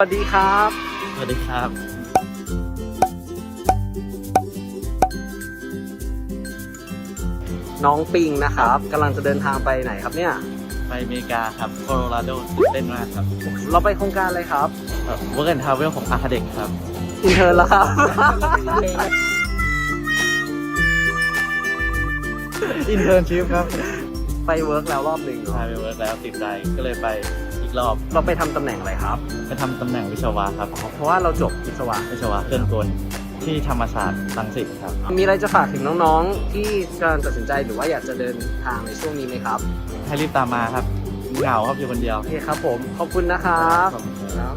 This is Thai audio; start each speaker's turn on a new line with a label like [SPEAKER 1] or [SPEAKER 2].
[SPEAKER 1] สวัสดีครับ
[SPEAKER 2] สวัสดีครับ
[SPEAKER 1] น้องปิงนะครับกำลังจะเดินทางไปไหนครับเนี่ย
[SPEAKER 2] ไปอเมริกาครับ โคโลราโดตื่นเต้นมากครับ
[SPEAKER 1] เราไปโครงการอะไรครับ
[SPEAKER 2] เวิร์กแอนทาวเวลของอาคาเด็กครับ
[SPEAKER 1] อินเทอร์แล้วครับ
[SPEAKER 2] อินเทอร์นชิพครับ
[SPEAKER 1] ไปเวิร์กแล้วรอบหนึ่ง
[SPEAKER 2] ใช่
[SPEAKER 1] เนาะ
[SPEAKER 2] ไปเวิร์กแล้วติดใจก็เลยไป อีกรอบ
[SPEAKER 1] เราไปทำตำแหน่งอะไรครับ
[SPEAKER 2] ไปทำตำแหน่งวิศวะครับ
[SPEAKER 1] เพราะว่าเราจบวิศวะ
[SPEAKER 2] วิศวะเครื่องกลที่ธรรมศาสตร์รังสิตครับ
[SPEAKER 1] มีอะไรจะฝากถึงน้องๆ ที่กำลังตัดสินใจหรือว่าอยากจะเดินทางในช่วงนี้ไหมครับ
[SPEAKER 2] ให้รีบตามมาครับเหงาครับอยู่คนเดียว
[SPEAKER 1] โอเคครับผม ขอบคุณนะครับ
[SPEAKER 2] ขอบคุณครับ
[SPEAKER 1] ครับ